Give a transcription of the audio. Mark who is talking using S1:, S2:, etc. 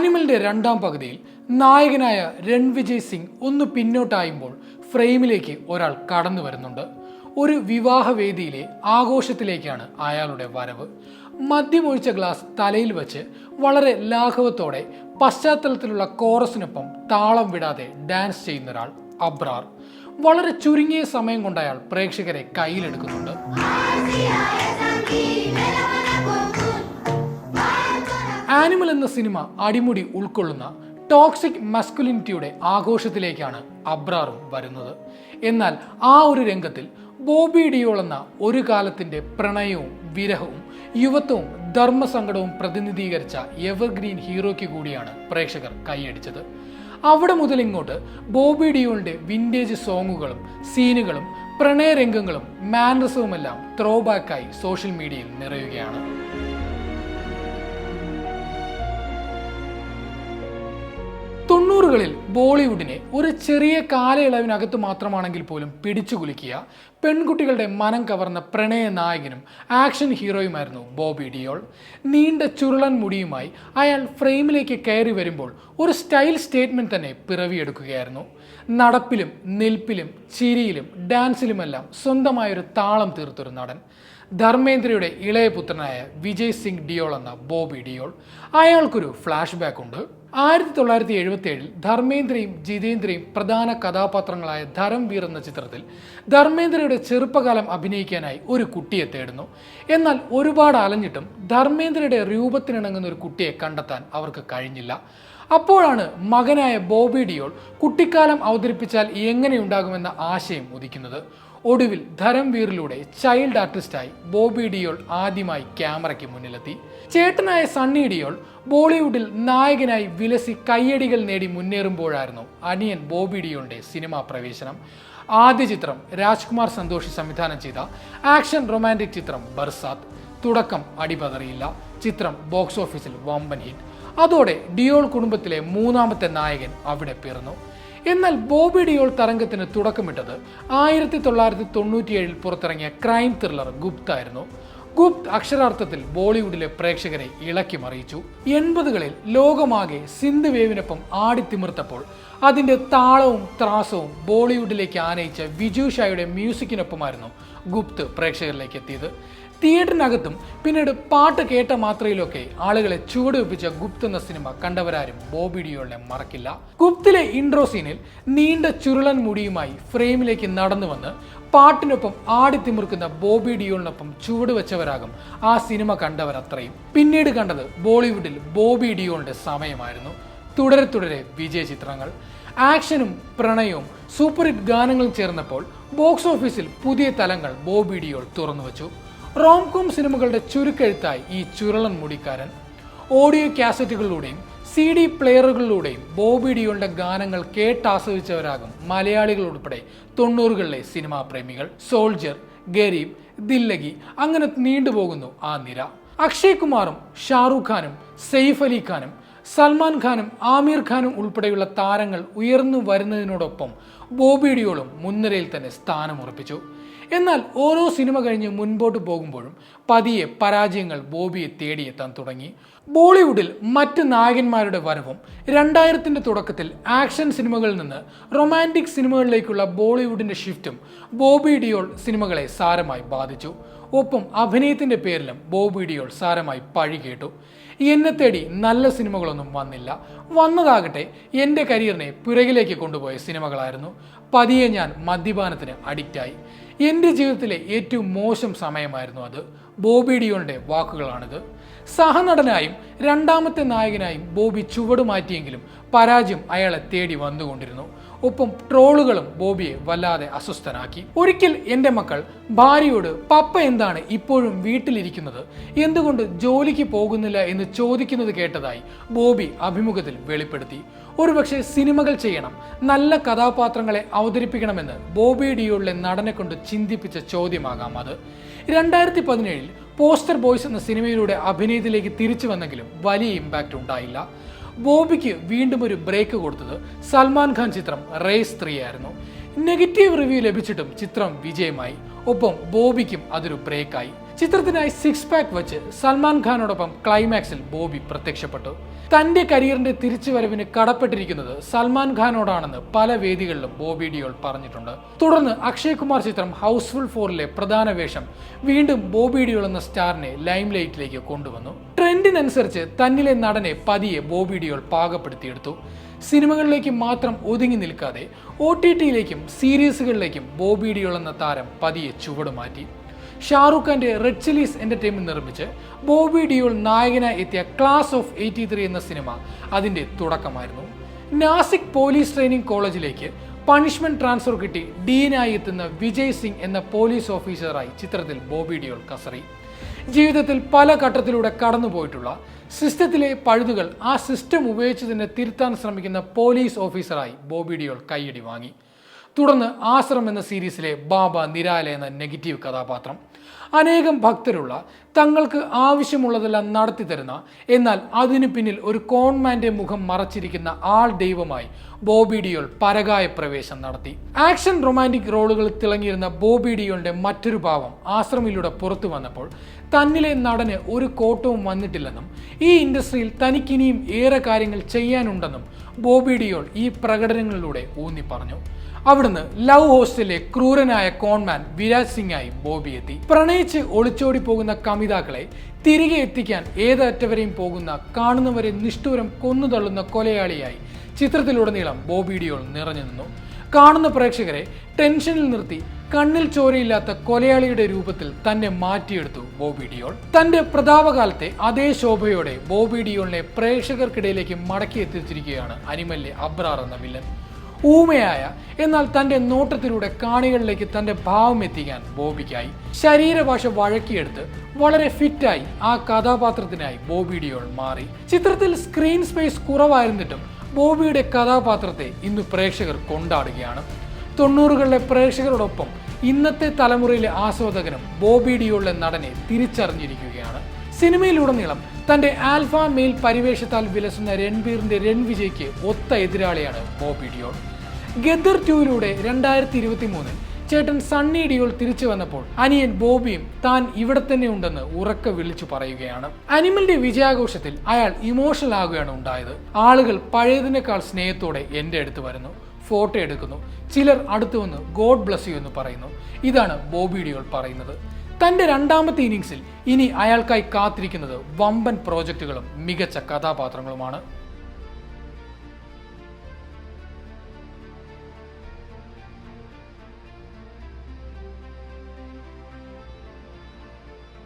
S1: ആനിമലിന്റെ രണ്ടാം പകുതിയിൽ നായകനായ രൺവിജയ് സിംഗ് ഒന്ന് പിന്നോട്ടായുമ്പോൾ ഫ്രെയിമിലേക്ക് ഒരാൾ കടന്നു വരുന്നുണ്ട്. ഒരു വിവാഹവേദിയിലെ ആഘോഷത്തിലേക്കാണ് അയാളുടെ വരവ്. മദ്യമൊഴിച്ച ഗ്ലാസ് തലയിൽ വെച്ച് വളരെ ലാഘവത്തോടെ പശ്ചാത്തലത്തിലുള്ള കോറസിനൊപ്പം താളം വിടാതെ ഡാൻസ് ചെയ്യുന്ന ഒരാൾ അബ്രാർ. വളരെ ചുരുങ്ങിയ സമയം കൊണ്ട് അയാൾ പ്രേക്ഷകരെ കയ്യിലെടുക്കുന്നുണ്ട്. ആനിമൽ എന്ന സിനിമ അടിമുടി ഉൾക്കൊള്ളുന്ന ടോക്സിക് മസ്കുലിനിറ്റിയുടെ ആഘോഷത്തിലേക്കാണ് അബ്രാറും വരുന്നത്. എന്നാൽ ആ ഒരു രംഗത്തിൽ ബോബി ഡിയോൾ എന്ന ഒരു കാലത്തിന്റെ പ്രണയവും വിരഹവും യുവത്വവും ധർമ്മസങ്കടവും പ്രതിനിധീകരിച്ച എവർഗ്രീൻ ഹീറോയ്ക്ക് കൂടിയാണ് പ്രേക്ഷകർ കൈയടിച്ചത്. അവിടെ മുതൽ ഇങ്ങോട്ട് ബോബി ഡിയോളിന്റെ വിന്റേജ് സോങ്ങുകളും സീനുകളും പ്രണയരംഗങ്ങളും മാനസവുമെല്ലാം ത്രോ ബാക്കായി സോഷ്യൽ മീഡിയയിൽ നിറയുകയാണ്. തൊണ്ണൂറുകളിൽ ബോളിവുഡിനെ ഒരു ചെറിയ കാലയളവിനകത്ത് മാത്രമാണെങ്കിൽ പോലും പിടിച്ചു കുലുക്കിയ പെൺകുട്ടികളുടെ മനം കവർന്ന പ്രണയ നായകനും ആക്ഷൻ ഹീറോയുമായിരുന്നു ബോബി ഡിയോൾ. നീണ്ട ചുരുളൻ മുടിയുമായി അയാൾ ഫ്രെയിമിലേക്ക് കയറി വരുമ്പോൾ ഒരു സ്റ്റൈൽ സ്റ്റേറ്റ്മെന്റ് തന്നെ പിറവിയെടുക്കുകയായിരുന്നു. നടപ്പിലും നിൽപ്പിലും ചിരിയിലും ഡാൻസിലുമെല്ലാം സ്വന്തമായൊരു താളം തീർത്തൊരു നടൻ. ധർമ്മേന്ദ്രയുടെ ഇളയ പുത്രനായ വിജയ് സിംഗ് ഡിയോൾ എന്ന ബോബി ഡിയോൾ. അയാൾക്കൊരു ഫ്ലാഷ് ബാക്ക് ഉണ്ട്. ആയിരത്തി തൊള്ളായിരത്തി എഴുപത്തി ഏഴിൽ ധർമ്മേന്ദ്രയും ജിതേന്ദ്രയും പ്രധാന കഥാപാത്രങ്ങളായ ധരംവീർ എന്ന ചിത്രത്തിൽ ധർമ്മേന്ദ്രയുടെ ചെറുപ്പകാലം അഭിനയിക്കാനായി ഒരു കുട്ടിയെ തേടുന്നു. എന്നാൽ ഒരുപാട് അലഞ്ഞിട്ടും ധർമ്മേന്ദ്രയുടെ രൂപത്തിനിണങ്ങുന്ന ഒരു കുട്ടിയെ കണ്ടെത്താൻ അവർക്ക് കഴിഞ്ഞില്ല. അപ്പോഴാണ് മകനായ ബോബി ഡിയോൾ കുട്ടിക്കാലം അവതരിപ്പിച്ചാൽ എങ്ങനെയുണ്ടാകുമെന്ന ആശയം ഉദിക്കുന്നത്. ഒടുവിൽ ധരംവീറിലൂടെ ചൈൽഡ് ആർട്ടിസ്റ്റായി ബോബി ഡിയോൾ ആദ്യമായി ക്യാമറയ്ക്ക് മുന്നിലെത്തി. ചേട്ടനായ സണ്ണി ഡിയോൾ ബോളിവുഡിൽ നായകനായി വിലസി കയ്യടികൾ നേടി മുന്നേറുമ്പോഴായിരുന്നു അനിയൻ ബോബി ഡിയോളിന്റെ സിനിമാ പ്രവേശനം. ആദ്യ ചിത്രം രാജ്കുമാർ സന്തോഷി സംവിധാനം ചെയ്ത ആക്ഷൻ റൊമാന്റിക് ചിത്രം ബർസാത്ത്. തുടക്കം അടിപതറിയില്ല. ചിത്രം ബോക്സ് ഓഫീസിൽ വമ്പൻ ഹിറ്റ്. അതോടെ ഡിയോൾ കുടുംബത്തിലെ മൂന്നാമത്തെ നായകൻ അവിടെ പിറന്നു. എന്നാൽ ബോബി ഡിയോൾ തരംഗത്തിന് തുടക്കമിട്ടത് ആയിരത്തി തൊള്ളായിരത്തി തൊണ്ണൂറ്റിയേഴിൽ പുറത്തിറങ്ങിയ ക്രൈം ത്രില്ലർ ഗുപ്ത് ആയിരുന്നു ഗുപ്ത് അക്ഷരാർത്ഥത്തിൽ ബോളിവുഡിലെ പ്രേക്ഷകരെ ഇളക്കി മറിയിച്ചു. എൺപതുകളിൽ ലോകമാകെ സിന്ധ് വേവിനൊപ്പം ആടിത്തിമിർത്തപ്പോൾ അതിന്റെ താളവും ത്രാസവും ബോളിവുഡിലേക്ക് ആനയിച്ച വിജു ഷായുടെ മ്യൂസിക്കിനൊപ്പമായിരുന്നു ഗുപ്ത് പ്രേക്ഷകരിലേക്ക് എത്തിയത്. തിയേറ്ററിനകത്തും പിന്നീട് പാട്ട് കേട്ട മാത്രയിലൊക്കെ ആളുകളെ ചുവടുവെപ്പിച്ച ഗുപ്ത് എന്ന സിനിമ കണ്ടവരാരും ബോബി ഡിയോളിനെ മറക്കില്ല. ഗുപ്തിലെ ഇൻട്രോ സീനിൽ നീണ്ട ചുരുളൻ മുടിയുമായി ഫ്രെയിമിലേക്ക് നടന്നു വന്ന് പാട്ടിനൊപ്പം ആടിത്തിമിർക്കുന്ന ബോബി ഡിയോളിനൊപ്പം ചുവടുവെച്ചവരാകും ആ സിനിമ കണ്ടവർ അത്രയും പിന്നീട് കണ്ടത് ബോളിവുഡിൽ ബോബി ഡിയോളിന്റെ സമയമായിരുന്നു. തുടരെ തുടരെ വിജയ ചിത്രങ്ങൾ. ആക്ഷനും പ്രണയവും സൂപ്പർ ഹിറ്റ് ഗാനങ്ങളും ചേർന്നപ്പോൾ ബോക്സ് ഓഫീസിൽ പുതിയ തലങ്ങൾ ബോബി ഡിയോൾ തുറന്നുവച്ചു. റോംകോം സിനിമകളുടെ ചുരുക്കെഴുത്തായി ഈ ചുരളൻ മുടിക്കാരൻ. ഓഡിയോ കാസറ്റുകളിലൂടെയും സി ഡി പ്ലെയറുകളിലൂടെയും ബോബി ഡിയോളിന്റെ ഗാനങ്ങൾ കേട്ടാസ്വദിച്ചവരാകും മലയാളികൾ ഉൾപ്പെടെ തൊണ്ണൂറുകളിലെ സിനിമാ പ്രേമികൾ. സോൾജർ ഗരീബ് ദില്ലഗി അങ്ങനെ നീണ്ടുപോകുന്നു ആ നിര. അക്ഷയ് കുമാറും ഷാറൂഖ് ഖാനും സെയ്ഫ് അലി ഖാനും സൽമാൻ ഖാനും ആമീർ ഖാനും ഉൾപ്പെടെയുള്ള താരങ്ങൾ ഉയർന്നു വരുന്നതിനോടൊപ്പം ബോബി ഡിയോളും മുൻനിരയിൽ തന്നെ സ്ഥാനമുറപ്പിച്ചു. എന്നാൽ ഓരോ സിനിമ കഴിഞ്ഞ് മുൻപോട്ട് പോകുമ്പോഴും പതിയെ പരാജയങ്ങൾ ബോബിയെ തേടിയെത്താൻ തുടങ്ങി. ബോളിവുഡിൽ മറ്റ് നായകന്മാരുടെ വരവും രണ്ടായിരത്തിന്റെ തുടക്കത്തിൽ ആക്ഷൻ സിനിമകളിൽ നിന്ന് റൊമാന്റിക് സിനിമകളിലേക്കുള്ള ബോളിവുഡിന്റെ ഷിഫ്റ്റും ബോബി ഡിയോൾ സിനിമകളെ സാരമായി ബാധിച്ചു. ഒപ്പം അഭിനയത്തിന്റെ പേരിലും ബോബി ഡിയോൾ സാരമായി പഴി കേട്ടു. എന്നെ തേടി നല്ല സിനിമകളൊന്നും വന്നില്ല. വന്നതാകട്ടെ എന്റെ കരിയറിനെ പുറകിലേക്ക് കൊണ്ടുപോയ സിനിമകളായിരുന്നു. പതിയെ ഞാൻ മദ്യപാനത്തിന് അഡിക്റ്റായി എന്റെ ജീവിതത്തിലെ ഏറ്റവും മോശം സമയമായിരുന്നു അത്. ബോബി ഡിയോണിന്റെ വാക്കുകളാണിത്. സഹനടനായും രണ്ടാമത്തെ നായകനായും ബോബി ചുവട് മാറ്റിയെങ്കിലും പരാജയം അയാളെ തേടി വന്നുകൊണ്ടിരുന്നു. ഒപ്പം ട്രോളുകളും ബോബിയെ വല്ലാതെ അസ്വസ്ഥനാക്കി. ഒരിക്കൽ എന്റെ മക്കൾ ഭാര്യയോട് പപ്പ എന്താണ് ഇപ്പോഴും വീട്ടിലിരിക്കുന്നത്? എന്തുകൊണ്ട് ജോലിക്ക് പോകുന്നില്ല എന്ന് ചോദിക്കുന്നത് കേട്ടതായി ബോബി അഭിമുഖത്തിൽ വെളിപ്പെടുത്തി. ഒരുപക്ഷെ സിനിമകൾ ചെയ്യണം നല്ല കഥാപാത്രങ്ങളെ അവതരിപ്പിക്കണമെന്ന് ബോബി ഡിയോളിലെ നടനെ കൊണ്ട് ചിന്തിപ്പിച്ച ചോദ്യമാകാം അത്. രണ്ടായിരത്തി പതിനേഴിൽ പോസ്റ്റർ ബോയ്സ് എന്ന സിനിമയിലൂടെ അഭിനയത്തിലേക്ക് തിരിച്ചു വന്നെങ്കിലും വലിയ ഇമ്പാക്റ്റ് ഉണ്ടായില്ല. ബോബിക്ക് വീണ്ടും ഒരു ബ്രേക്ക് കൊടുത്തത് സൽമാൻ ഖാൻ ചിത്രം റേസ് ത്രീ ആയിരുന്നു. നെഗറ്റീവ് റിവ്യൂ ലഭിച്ചിട്ടും ചിത്രം വിജയമായി. ഒപ്പം ബോബിക്കും അതൊരു ബ്രേക്കായി ചിത്രത്തിനായി സിക്സ് പാക്ക് വെച്ച് സൽമാൻ ഖാനോടൊപ്പം ക്ലൈമാക്സിൽ ബോബി പ്രത്യക്ഷപ്പെട്ടു. തന്റെ കരിയറിന്റെ തിരിച്ചുവരവിന് കടപ്പെട്ടിരിക്കുന്നത് സൽമാൻ ഖാനോടാണെന്ന് പല വേദികളിലും ബോബി ഡിയോൾ പറഞ്ഞിട്ടുണ്ട്. തുടർന്ന് അക്ഷയ് കുമാർ ചിത്രം ഹൗസ്ഫുൾ ഫോറിലെ പ്രധാന വേഷം വീണ്ടും ബോബി ഡിയോൾ എന്ന സ്റ്റാറിനെ ലൈം ലൈറ്റിലേക്ക് കൊണ്ടുവന്നു. ട്രെൻഡിനനുസരിച്ച് തന്നിലെ നടനെ പതിയെ ബോബി ഡിയോൾ പാകപ്പെടുത്തിയെടുത്തു. സിനിമകളിലേക്ക് മാത്രം ഒതുങ്ങി നിൽക്കാതെ ഒ ടി ടിയിലേക്കും സീരീസുകളിലേക്കും ബോബി ഡിയോൾ എന്ന താരം പതിയെ ചുവടുമാറ്റി. ഷാറുഖ് ഖാന്റെ റെഡ് ചിലീസ് എന്റർടൈൻമെന്റ് നിർമ്മിച്ച് ബോബി ഡിയോൾ നായകനായി എത്തിയ ക്ലാസ് ഓഫ് എയ്റ്റി ത്രീ എന്ന സിനിമ അതിന്റെ തുടക്കമായിരുന്നു. നാസിക് പോലീസ് ട്രെയിനിങ് കോളേജിലേക്ക് പണിഷ്മെന്റ് ട്രാൻസ്ഫർ കിട്ടി ഡീനായി എത്തുന്ന വിജയ് സിംഗ് എന്ന പോലീസ് ഓഫീസറായി ചിത്രത്തിൽ ബോബി ഡിയോൾ കസറി. ജീവിതത്തിൽ പല ഘട്ടത്തിലൂടെ കടന്നുപോയിട്ടുള്ള സിസ്റ്റത്തിലെ പഴുതുകൾ ആ സിസ്റ്റം ഉപയോഗിച്ച് തന്നെ തിരുത്താൻ ശ്രമിക്കുന്ന പോലീസ് ഓഫീസറായി ബോബി ഡിയോൾ കൈയടി വാങ്ങി. തുടർന്ന് ആശ്രം എന്ന സീരീസിലെ ബാബ നിരാല എന്ന നെഗറ്റീവ് കഥാപാത്രം അനേകം ഭക്തരുള്ള തങ്ങൾക്ക് ആവശ്യമുള്ളതെല്ലാം നടത്തി തരുന്ന എന്നാൽ അതിനു പിന്നിൽ ഒരു കോൺമാന്റെ മുഖം മറച്ചിരിക്കുന്ന ആൾ ദൈവമായി ബോബി ഡിയോൾ പരകായ പ്രവേശം നടത്തി. ആക്ഷൻ റൊമാന്റിക് റോളുകൾ തിളങ്ങിയിരുന്ന ബോബി ഡിയോളിന്റെ മറ്റൊരു ഭാവം ആശ്രമിലൂടെ പുറത്തു വന്നപ്പോൾ തന്നിലെ നടന് ഒരു കോട്ടവും വന്നിട്ടില്ലെന്നും ഈ ഇൻഡസ്ട്രിയിൽ തനിക്കിനിയും ഏറെ കാര്യങ്ങൾ ചെയ്യാനുണ്ടെന്നും ബോബി ഡിയോൾ ഈ പ്രകടനങ്ങളിലൂടെ ഊന്നി പറഞ്ഞു. അവിടുന്ന് ലവ് ഹോസ്റ്റലിലെ ക്രൂരനായ കോൺമാൻ വിരാജ് സിംഗായി ബോബി എത്തി. പ്രണയിച്ച് ഒളിച്ചോടി പോകുന്ന കമിതാക്കളെ തിരികെ എത്തിക്കാൻ ഏതറ്റവരെയും പോകുന്ന കാണുന്നവരെ നിഷ്ഠൂരം കൊന്നുതള്ളുന്ന കൊലയാളിയായി ചിത്രത്തിലുടനീളം ബോബിഡിയോൾ നിറഞ്ഞു നിന്നു. കാണുന്ന പ്രേക്ഷകരെ ടെൻഷനിൽ നിർത്തി കണ്ണിൽ ചോരയില്ലാത്ത കൊലയാളിയുടെ രൂപത്തിൽ തന്നെ മാറ്റിയെടുത്തു ബോബി ഡിയോൾ തന്റെ പ്രതാപകാലത്തെ അതേ ശോഭയോടെ ബോബി ഡിയോളിനെ പ്രേക്ഷകർക്കിടയിലേക്ക് മടക്കി എത്തിച്ചിരിക്കുകയാണ് അനിമല്ലെ അബ്രാർ എന്ന വില്ലൻ. ഊമയായ. എന്നാൽ തന്റെ നോട്ടത്തിലൂടെ കാണികളിലേക്ക് തന്റെ ഭാവം എത്തിക്കാൻ ബോബിക്കായി. ശരീരഭാഷ വഴക്കിയെടുത്ത് വളരെ ഫിറ്റായി ആ കഥാപാത്രത്തിനായി ബോബി ഡിയോൾ മാറി. ചിത്രത്തിൽ സ്ക്രീൻ സ്പേസ് കുറവായിരുന്നിട്ടും ബോബിയുടെ കഥാപാത്രത്തെ ഇന്ന് പ്രേക്ഷകർ കൊണ്ടാടുകയാണ്. തൊണ്ണൂറുകളിലെ പ്രേക്ഷകരോടൊപ്പം ഇന്നത്തെ തലമുറയിലെ ആസ്വാദകനും ബോബി നടനെ തിരിച്ചറിഞ്ഞിരിക്കുകയാണ്. സിനിമയിലുടനീളം തന്റെ ആൽഫ മെയിൽ പരിവേഷത്താൽ വിലസുന്ന രൺബീറിന്റെ രൺവിജയ്ക്ക് ഒത്ത എതിരാളിയാണ് ബോബി ഡിയോൾ ഗദർ ടൂയിലൂടെ രണ്ടായിരത്തി ഇരുപത്തി മൂന്നിൽ ചേട്ടൻ സണ്ണി ഡിയോൾ തിരിച്ചു വന്നപ്പോൾ അനിയൻ ബോബിയും താൻ ഇവിടെ തന്നെ ഉണ്ടെന്ന് ഉറക്കെ വിളിച്ചു പറയുകയാണ്. അനിമലിന്റെ വിജയാഘോഷത്തിൽ അയാൾ ഇമോഷണൽ ആകുകയാണ് ഉണ്ടായത്. ആളുകൾ പഴയതിനേക്കാൾ സ്നേഹത്തോടെ എന്റെ അടുത്ത് വരുന്നു ഫോട്ടോ എടുക്കുന്നു ചിലർ അടുത്തു വന്ന് ഗോഡ് ബ്ലസ് യു എന്ന് പറയുന്നു. ഇതാണ് ബോബി ഡിയോൾ പറയുന്നത്. തന്റെ രണ്ടാമത്തെ ഇന്നിങ്സിൽ ഇനി അയാൾക്കായി കാത്തിരിക്കുന്നത് വമ്പൻ പ്രോജക്റ്റുകളും മികച്ച കഥാപാത്രങ്ങളുമാണ്.